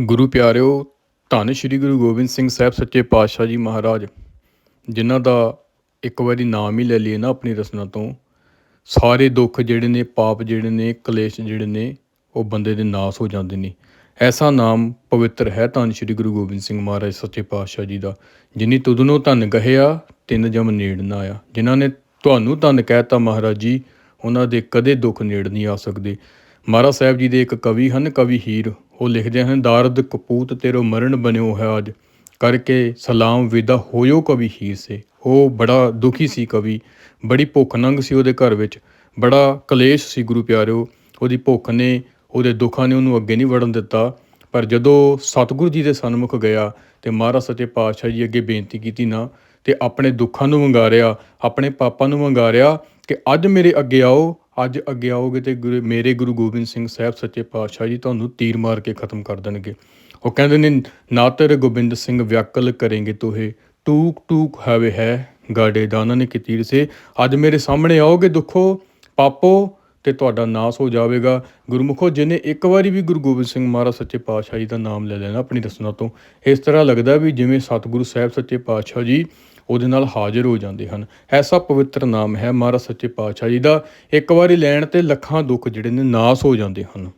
ਗੁਰੂ ਪਿਆਰਿਓ, ਧੰਨ ਸ਼੍ਰੀ ਗੁਰੂ ਗੋਬਿੰਦ ਸਿੰਘ ਸਾਹਿਬ ਸੱਚੇ ਪਾਤਸ਼ਾਹ ਜੀ ਮਹਾਰਾਜ, ਜਿਨ੍ਹਾਂ ਦਾ ਇੱਕ ਵਾਰੀ ਨਾਮ ਹੀ ਲੈ ਲਈਏ ਨਾ ਆਪਣੀ ਰਸਨਾ ਤੋਂ, ਸਾਰੇ ਦੁੱਖ ਜਿਹੜੇ ਨੇ, ਪਾਪ ਜਿਹੜੇ ਨੇ, ਕਲੇਸ਼ ਜਿਹੜੇ ਨੇ, ਉਹ ਬੰਦੇ ਦੇ ਨਾਸ ਹੋ ਜਾਂਦੇ ਨੇ। ਐਸਾ ਨਾਮ ਪਵਿੱਤਰ ਹੈ ਧੰਨ ਸ਼੍ਰੀ ਗੁਰੂ ਗੋਬਿੰਦ ਸਿੰਘ ਮਹਾਰਾਜ ਸੱਚੇ ਪਾਤਸ਼ਾਹ ਜੀ ਦਾ, ਜਿਨੀ ਤੁਧਨੋਂ ਧੰਨ ਕਹਿਆ, ਤਿੰਨ ਜਮ ਨੇੜ ਨਾ ਆਇਆ। ਜਿਨ੍ਹਾਂ ਨੇ ਤੁਹਾਨੂੰ ਧੰਨ ਕਹਿਤਾ ਮਹਾਰਾਜ ਜੀ, ਉਹਨਾਂ ਦੇ ਕਦੇ ਦੁੱਖ ਨੇੜ ਨਹੀਂ ਆ ਸਕਦੇ। ਮਹਾਰਾਜ ਸਾਹਿਬ ਜੀ ਦੇ ਇੱਕ ਕਵੀ ਹਨ, ਕਵੀ ਹੀਰ। ਉਹ ਲਿਖਦੇ ਹਨ, ਦਾਰਦ, ਕਪੂਤ ਤੇਰੋ ਮਰਨ ਬਨਿਓ ਹੈ ਅੱਜ। ਕਰਕੇ ਸਲਾਮ ਵਿਦਾ ਹੋਇਓ ਕਵੀ ਹੀਰ ਸੇ। ਉਹ ਬੜਾ ਦੁਖੀ ਸੀ ਕਵੀ। ਬੜੀ ਭੁੱਖ ਨੰਗ ਸੀ ਉਹਦੇ ਘਰ ਵਿੱਚ। ਬੜਾ ਕਲੇਸ਼ ਸੀ ਗੁਰੂ ਪਿਆਰਿਓ। ਉਹਦੀ ਭੁੱਖ ਨੇ ਉਹਦੇ ਦੁੱਖਾਂ ਨੇ ਉਹਨੂੰ ਅੱਗੇ ਨਹੀਂ ਵੜਨ ਦਿੱਤਾ। ਪਰ ਜਦੋਂ ਸਤਿਗੁਰੂ ਜੀ ਦੇ ਸਨਮੁਖ ਗਿਆ ਤੇ ਮਹਾਰਾਜ ਸੱਚੇ ਪਾਤਸ਼ਾਹ ਜੀ ਅੱਗੇ ਬੇਨਤੀ ਕੀਤੀ ਨਾ, ਤੇ ਆਪਣੇ ਦੁੱਖਾਂ ਨੂੰ ਵੰਗਾਰਿਆ, ਆਪਣੇ ਪਾਪਾਂ ਨੂੰ ਵੰਗਾਰਿਆ ਕਿ ਅੱਜ ਮੇਰੇ ਅੱਗੇ ਆਓ ਅੱਜ ਅੱਗੇ ਆਓਗੇ ਤੇ ਗੁਰੂ ਮੇਰੇ ਗੁਰੂ ਗੋਬਿੰਦ ਸਿੰਘ ਸਾਹਿਬ ਸੱਚੇ ਪਾਤਸ਼ਾਹ ਜੀ ਤੁਹਾਨੂੰ ਤੀਰ ਮਾਰ ਕੇ ਖਤਮ ਕਰ ਦੇਣਗੇ। ਉਹ ਕਹਿੰਦੇ ਨੇ ਨਾਤਰ ਗੋਬਿੰਦ ਸਿੰਘ ਵਿਆਕਲ ਕਰੇਂਗੇ ਤੋਹੇ, ਟੂਕ ਟੂਕ ਹਵੇ ਹੈ ਗਾੜੇ ਦਾਨਨ ਕੀ ਤੀਰ ਸੇ। ਅੱਜ ਮੇਰੇ ਸਾਹਮਣੇ ਆਓਗੇ ਦੁੱਖੋ, ਪਾਪੋ ਤੇ ਤੁਹਾਡਾ ਨਾਸ ਹੋ ਜਾਵੇਗਾ। ਗੁਰਮੁਖੋ ਜਿਹਨੇ ਇੱਕ ਵਾਰੀ ਵੀ ਗੁਰੂ ਗੋਬਿੰਦ ਸਿੰਘ ਮਹਾਰਾਜ ਸੱਚੇ ਪਾਤਸ਼ਾਹ ਜੀ ਦਾ ਨਾਮ ਲੈ ਲੈਣਾ, ਆਪਣੀ ਰਸਨਾ ਤੋਂ। ਇਸ ਤਰ੍ਹਾਂ ਲੱਗਦਾ ਵੀ ਜਿਵੇਂ ਸਤਿਗੁਰੂ ਸਾਹਿਬ ਸੱਚੇ ਪਾਤਸ਼ਾਹ ਜੀ ਉਹਦੇ ਨਾਲ ਹਾਜ਼ਰ ਹੋ ਜਾਂਦੇ ਹਨ। ਐਸਾ ਪਵਿੱਤਰ ਨਾਮ ਹੈ ਮਹਾਰਾਜ ਸੱਚੇ ਪਾਤਸ਼ਾਹ ਜੀ ਦਾ। ਇੱਕ ਵਾਰੀ ਲੈਣ ਤੇ ਲੱਖਾਂ ਦੁੱਖ ਜਿਹੜੇ ਨੇ ਨਾਸ ਹੋ ਜਾਂਦੇ ਹਨ।